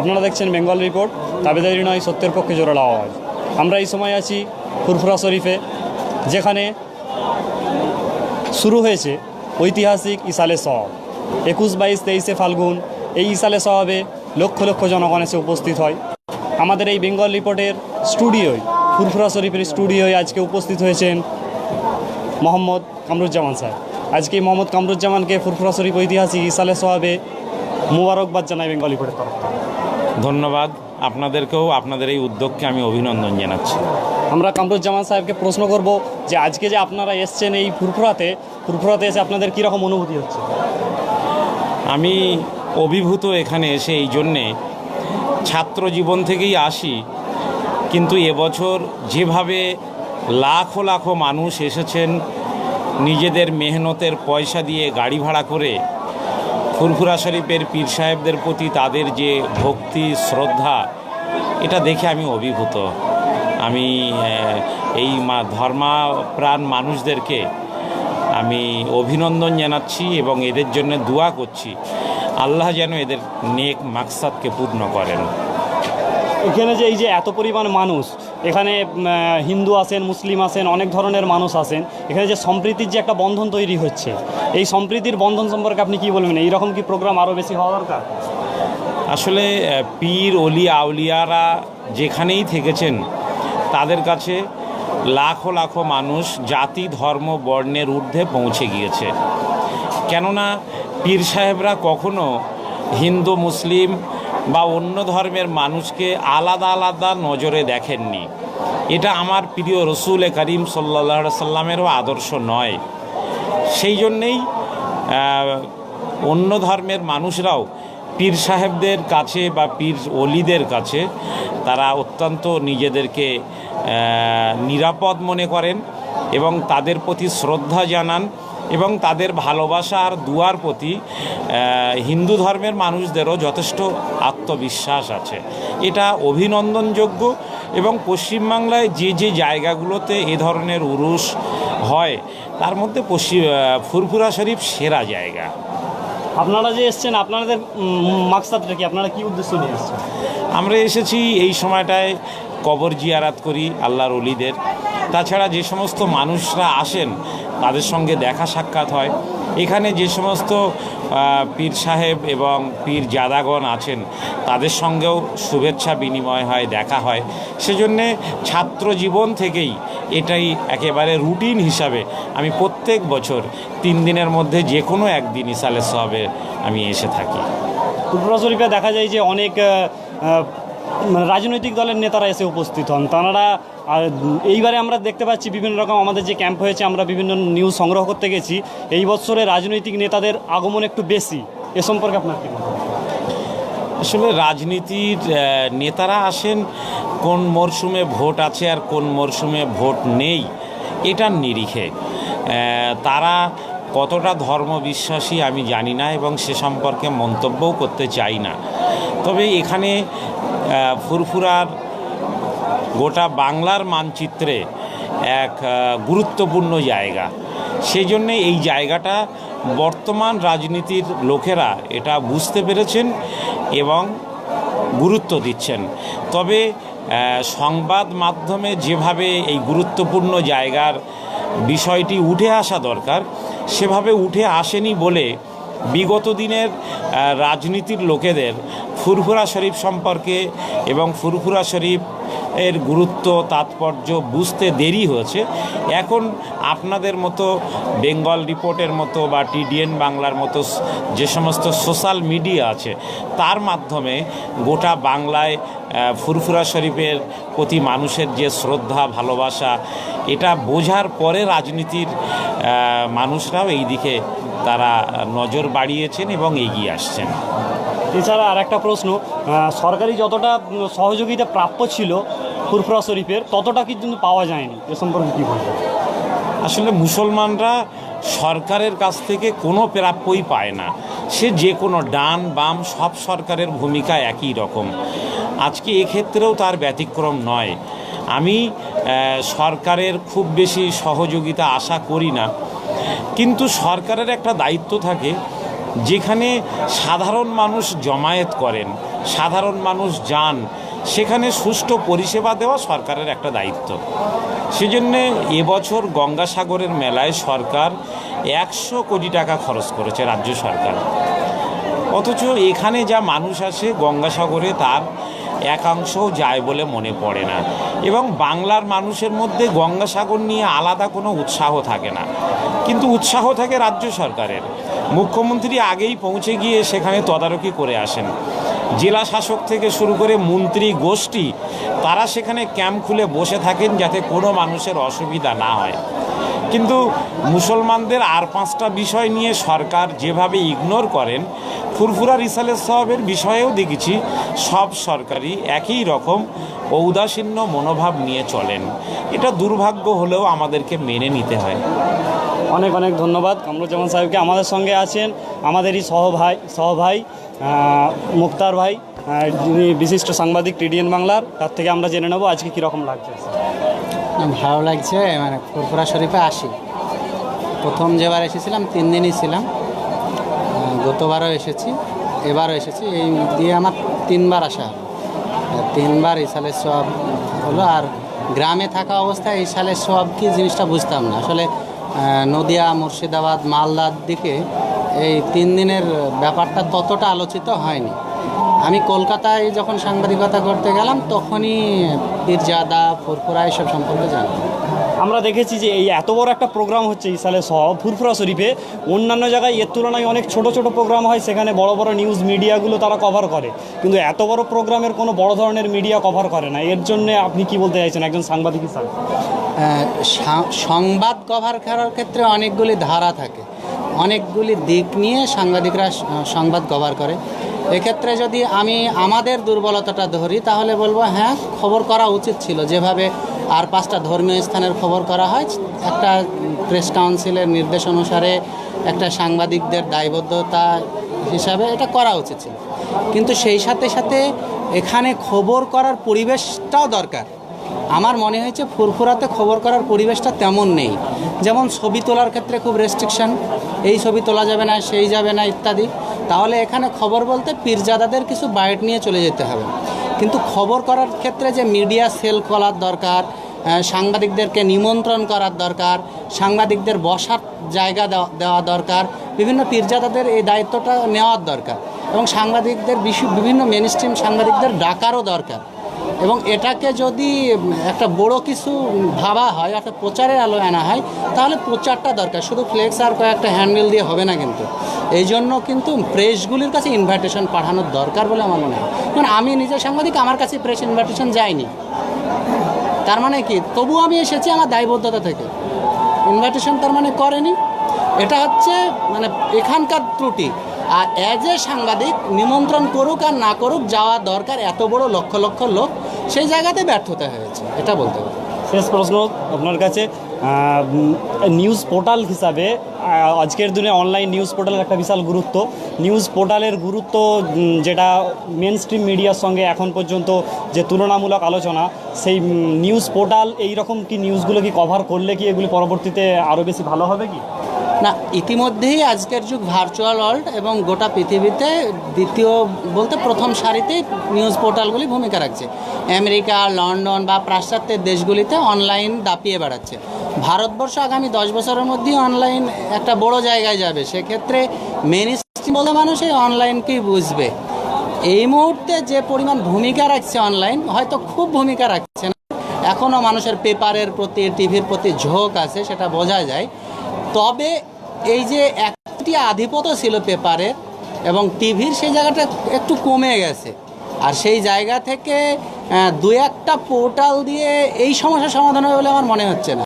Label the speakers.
Speaker 1: আপনারা দেখছেন বেঙ্গল রিপোর্ট। তাবেদারি নয়, সত্যের পক্ষে জোরালো আওয়াজ। আমরা এই সময় আছি ফুরফুরা শরীফে, যেখানে শুরু হয়েছে ঐতিহাসিক ইসালে সওয়াব। একুশ বাইশ তেইশে ফাল্গুন, এই ইসালে সওয়াবে লক্ষ লক্ষ জনগণ এসে উপস্থিত হয়। আমাদের এই বেঙ্গল রিপোর্টের স্টুডিওয়, ফুরফুরা শরীফের স্টুডিওয় আজকে উপস্থিত হয়েছেন মোহাম্মদ কামরুজ্জামান স্যার। আজকে মোহাম্মদ কামরুজ্জামানকে ফুরফুরা শরীফ ঐতিহাসিক ইসালে সোহাবে মুবারকবাদ জানাই বেঙ্গলি রিপোর্টের তরফ থেকে।
Speaker 2: ধন্যবাদ। আপনাদেরকেও আপনাদের এই উদ্যোগকে আমি অভিনন্দন জানাচ্ছি।
Speaker 1: আমরা কামরুজ্জামান সাহেবকে প্রশ্ন করব যে আজকে যে আপনারা এসছেন এই ফুরফুরাতে ফুরফুরাতে এসে আপনাদের কীরকম অনুভূতি হচ্ছে?
Speaker 2: আমি অভিভূত এখানে এসে এই জন্যে ছাত্র জীবন থেকেই আসি কিন্তু এবছর যেভাবে লাখো লাখো মানুষ এসেছেন নিজেদের মেহনতের পয়সা দিয়ে গাড়ি ভাড়া করে ফুরফুরা শরীফের পীর সাহেবদের প্রতি তাদের যে ভক্তি, শ্রদ্ধা, এটা দেখে আমি অভিভূত। আমি এই মা ধর্মাপ্রাণ মানুষদেরকে আমি অভিনন্দন জানাচ্ছি এবং এদের জন্য দোয়া করছি। আল্লাহ যেন এদের নেক মাকসাদকে পূর্ণ করেন।
Speaker 1: এখানে যে এই যে এত পরিমাণ মানুষ এখানে হিন্দু আছেন, মুসলিম আছেন, অনেক ধরনের মানুষ আছেন। এখানে যে সম্প্রীতির যে একটা বন্ধন তৈরি হচ্ছে, এই সম্প্রীতির বন্ধন সম্পর্কে আপনি কি বলবেন? এইরকম কি প্রোগ্রাম আরও বেশি হওয়া দরকার?
Speaker 2: আসলে পীর অলি আউলিয়ারা যেখানেই থেকেছেন, তাদের কাছে লাখো লাখো মানুষ জাতি, ধর্ম, বর্ণের ঊর্ধ্বে পৌঁছে গিয়েছে। কেননা, পীর সাহেবরা কখনো হিন্দু, মুসলিম বা অন্য ধর্মের মানুষকে আলাদা আলাদা নজরে দেখেননি। এটা আমার প্রিয় রসুল করিম সাল্লা সাল্লামেরও আদর্শ নয়। সেই জন্যেই অন্য ধর্মের মানুষরাও পীর সাহেবদের কাছে বা পীর অলিদের কাছে তারা অত্যন্ত নিজেদেরকে নিরাপদ মনে করেন এবং তাদের প্রতি শ্রদ্ধা জানান। এবং তাদের ভালোবাসা আর দুয়ার প্রতি হিন্দু ধর্মের মানুষদেরও যথেষ্ট আত্মবিশ্বাস আছে। এটা অভিনন্দনযোগ্য এবং পশ্চিমবাংলায় যে যে জায়গাগুলোতে এ ধরনের উরুস হয় তার মধ্যে পশ্চিম ফুরফুরা শরীফ সেরা জায়গা।
Speaker 1: আপনারা যে এসছেন আপনাদের মাকসাদটা কি? আপনারা কি উদ্দেশ্য নিয়ে এসছেন?
Speaker 2: আমরা এসেছি এই সময়টায় কবর জিয়ারাত করি আল্লাহর অলিদের। তাছাড়া যে সমস্ত মানুষরা আসেন, তাদের সঙ্গে দেখা সাক্ষাৎ হয়। এখানে যে সমস্ত পীর সাহেব এবং পীর জাদাগণ আছেন, তাদের সঙ্গেও শুভেচ্ছা বিনিময় হয়, দেখা হয়। সেজন্যে ছাত্র জীবন থেকেই এটাই একেবারে রুটিন হিসাবে আমি প্রত্যেক বছর তিন দিনের মধ্যে যে কোনো একদিন ইসালে সবে আমি এসে থাকি।
Speaker 1: ত্রিপুরা শরীফে দেখা যায় যে অনেক রাজনৈতিক দলের নেতারা এসে উপস্থিত হন। তাঁরা এইবারে আমরা দেখতে পাচ্ছি বিভিন্ন রকম আমাদের যে ক্যাম্প হয়েছে, আমরা বিভিন্ন নিউজ সংগ্রহ করতে গেছি। এই বছরে রাজনৈতিক নেতাদের আগমন একটু বেশি। এ সম্পর্কে আপনার কি
Speaker 2: আসলে রাজনীতির নেতারা আসেন, কোন মরশুমে ভোট আছে আর কোন মরশুমে ভোট নেই এটার নিরিখে। তারা কতটা ধর্মবিশ্বাসী আমি জানি না এবং সে সম্পর্কে মন্তব্যও করতে চাই না। তবে এখানে ফুরফুরার গোটা বাংলার মানচিত্রে এক গুরুত্বপূর্ণ জায়গা। সেই জন্যে এই জায়গাটা বর্তমান রাজনীতির লোকেরা এটা বুঝতে পেরেছেন এবং গুরুত্ব দিচ্ছেন। তবে সংবাদ মাধ্যমে যেভাবে এই গুরুত্বপূর্ণ জায়গার বিষয়টি উঠে আসা দরকার, সেভাবে উঠে আসেনি বলে বিগত দিনের রাজনীতির লোকেদের ফুরফুরা শরীফ সম্পর্কে এবং ফুরফুরা শরীফ এর গুরুত্ব, তাৎপর্য বুঝতে দেরি হয়েছে। এখন আপনাদের মতো বেঙ্গল রিপোর্টের মতো বা টিডিএন বাংলার মতো যে সমস্ত সোশ্যাল মিডিয়া আছে, তার মাধ্যমে গোটা বাংলায় ফুরফুরা শরীফের প্রতি মানুষের যে শ্রদ্ধা, ভালোবাসা, এটা বোঝার পরে রাজনীতির মানুষরাও এই দিকে তারা নজর বাড়িয়েছেন এবং এগিয়ে আসছেন।
Speaker 1: এছাড়া আর একটা প্রশ্ন সরকারি যতটা সহযোগিতা প্রাপ্য ছিল ফুরফুরা শরীফের ততটা কিন্তু পাওয়া যায়নি। এ সম্পর্কে কী বলবেন?
Speaker 2: আসলে মুসলমানরা সরকারের কাছ থেকে কোনো প্রাপ্যই পায় না। সে যে কোনো ডান বাম সব সরকারের ভূমিকা একই রকম। আজকে এক্ষেত্রেও তার ব্যতিক্রম নয়। আমি সরকারের খুব বেশি সহযোগিতা আশা করি না। কিন্তু সরকারের একটা দায়িত্ব থাকে, যেখানে সাধারণ মানুষ জমায়েত করেন, সাধারণ মানুষ যান, সেখানে সুষ্ঠু পরিষেবা দেওয়া সরকারের একটা দায়িত্ব। সেজন্যে এবছর গঙ্গাসাগরের মেলায় সরকার একশো কোটি টাকা খরচ করেছে রাজ্য সরকার। অথচ এখানে যা মানুষ আসে গঙ্গাসাগরে তার একাংশও যায় বলে মনে পড়ে না। এবং বাংলার মানুষের মধ্যে গঙ্গাসাগর নিয়ে আলাদা কোনো উৎসাহ থাকে না। কিন্তু উৎসাহ থাকে রাজ্য সরকারের। মুখ্যমন্ত্রী আগেই পৌঁছে গিয়ে সেখানে তদারকি করে আসেন। জেলা শাসক থেকে শুরু করে মন্ত্রী, গোষ্ঠী, তারা সেখানে ক্যাম্প খুলে বসে থাকেন যাতে কোনো মানুষের অসুবিধা না হয়। কিন্তু মুসলমানদের আর পাঁচটা বিষয় নিয়ে সরকার যেভাবে ইগনোর করেন ফুরফুরা রিসালের সবের বিষয়েও দেখেছি সব সরকারই একই রকম ঔদাসীন্য মনোভাব নিয়ে চলেন। এটা দুর্ভাগ্য হলেও আমাদেরকে মেনে নিতে হয়।
Speaker 1: অনেক অনেক ধন্যবাদ। কামরুজ্জামান সাহেবকে আমাদের সঙ্গে আছেন আমাদেরই সহভাই সহভাই মুক্তার ভাই যিনি বিশিষ্ট সাংবাদিক টিডিএন বাংলার তার থেকে আমরা জেনে নেব আজকে কীরকম লাগছে।
Speaker 3: ভালো লাগছে মানে ফুরফুরা শরীফে আসি। প্রথম যেবার এসেছিলাম তিন দিনই ছিলাম। গতবারও এসেছি, এবারও এসেছি, এই দিয়ে আমার তিনবার আসা তিনবার এই সালের সব হলো আর গ্রামে থাকা অবস্থায় এই সালের সব কি জিনিসটা বুঝতাম না। আসলে নদিয়া, মুর্শিদাবাদ, মালদার দিকে এই তিন দিনের ব্যাপারটা ততটা আলোচিত হয়নি। আমি কলকাতায় যখন সাংবাদিকতা করতে গেলাম, তখনই পীরজাদা, ফুরফুরা এসব সম্পর্কে জানতাম।
Speaker 1: আমরা দেখেছি যে এই এত বড় একটা প্রোগ্রাম হচ্ছে ইসালে সহ ফুরফুরা শরীফে। অন্যান্য জায়গায় এর তুলনায় অনেক ছোট ছোট প্রোগ্রাম হয়, সেখানে বড় বড় নিউজ মিডিয়াগুলো তারা কভার করে। কিন্তু এত বড় প্রোগ্রামের কোনো বড় ধরনের মিডিয়া কভার করে না। এর জন্য আপনি কি বলতে চাইছেন? একজন সাংবাদিক হিসাবে।
Speaker 3: সংবাদ কভার করার ক্ষেত্রে অনেকগুলি ধারা থাকে। অনেকগুলি দিক নিয়ে সাংবাদিকরা সংবাদ কভার করে। এক্ষেত্রে যদি আমি আমাদের দুর্বলতাটা ধরি, তাহলে বলব হ্যাঁ খবর করা উচিত ছিল। যেভাবে আর পাঁচটা ধর্মীয় স্থানের খবর করা হয়। একটা প্রেস কাউন্সিলের নির্দেশ অনুসারে একটা সাংবাদিকদের দায়বদ্ধতা হিসাবে এটা করা উচিত ছিল। কিন্তু সেই সাথে সাথে এখানে খবর করার পরিবেশটাও দরকার। আমার মনে হয়েছে ফুরফুরাতে খবর করার পরিবেশটা তেমন নেই। যেমন ছবি তোলার ক্ষেত্রে খুব রেস্ট্রিকশন এই ছবি তোলা যাবে না, সেই যাবে না ইত্যাদি। তাহলে এখানে খবর বলতে পীরজাদাদের কিছু বাইট নিয়ে চলে যেতে হবে। কিন্তু খবর করার ক্ষেত্রে যে মিডিয়া সেল খোলার দরকার সাংবাদিকদেরকে নিমন্ত্রণ করার দরকার, সাংবাদিকদের বসার জায়গা দেওয়া দরকার, বিভিন্ন পীরজাদাদের এই দায়িত্বটা নেওয়ার দরকার এবং সাংবাদিকদের বিভিন্ন মেন স্ট্রিম সাংবাদিকদের ডাকারও দরকার। এবং এটাকে যদি একটা বড় কিছু ভাবা হয় একটা প্রচারের আলো আনা হয়, তাহলে প্রচারটা দরকার। শুধু ফ্লেক্স আর কয়েকটা হ্যান্ডেল দিয়ে হবে না কিন্তু। এই জন্য কিন্তু প্রেসগুলির কাছে ইনভাইটেশন পাঠানোর দরকার বলে আমার মনে হয়। কারণ আমি নিজে সাংবাদিক, আমার কাছে প্রেস ইনভাইটেশন যায়নি। তার মানে কি? তবু আমি এসেছি আমার দায়বদ্ধতা থেকে। ইনভাইটেশন তার মানে করেনি। এটা হচ্ছে মানে এখানকার ত্রুটি। আর অ্যাজ এ সাংবাদিক, নিমন্ত্রণ করুক আর না করুক, যাওয়া দরকার এত বড় লক্ষ লক্ষ লোক সেই জায়গাতে ব্যর্থতা হয়েছে, এটা বলতে পারি।
Speaker 1: শেষ প্রশ্ন আপনার কাছে নিউজ পোর্টাল হিসাবে আজকের দিনে অনলাইন নিউজ পোর্টালের একটা বিশাল গুরুত্ব। নিউজ পোর্টালের গুরুত্ব যেটা মেন স্ট্রিম মিডিয়ার সঙ্গে এখন পর্যন্ত যে তুলনামূলক আলোচনা, সেই নিউজ পোর্টাল এই রকম কি নিউজগুলো কি কভার করলে কি এগুলি পরবর্তীতে আরও বেশি ভালো হবে কি?
Speaker 3: না, ইতিমধ্যেই আজকের যুগ ভার্চুয়াল ওয়ার্ল্ড এবং গোটা পৃথিবীতে দ্বিতীয় বলতে প্রথম সারিতেই নিউজ পোর্টালগুলি ভূমিকা রাখছে। আমেরিকা, লন্ডন বা পাশ্চাত্যের দেশগুলিতে অনলাইন দাপিয়ে বেড়াচ্ছে। ভারতবর্ষ আগামী দশ বছরের মধ্যেই অনলাইন একটা বড় জায়গায় যাবে। সেক্ষেত্রে মেন বলতে মানুষ এই অনলাইনকেই বুঝবে। এই মুহূর্তে যে পরিমাণ ভূমিকা রাখছে অনলাইন হয়তো খুব ভূমিকা রাখছে না। এখনও মানুষের পেপারের প্রতি টিভির প্রতি ঝোঁক আছে, সেটা বোঝা যায়। তবে এই যে একটি আধিপত্য ছিল পেপারে এবং টিভির সেই জায়গাটা একটু কমে গেছে। আর সেই জায়গা থেকে দু একটা পোর্টাল দিয়ে এই সমস্যার সমাধান হবে বলে আমার মনে হচ্ছে না।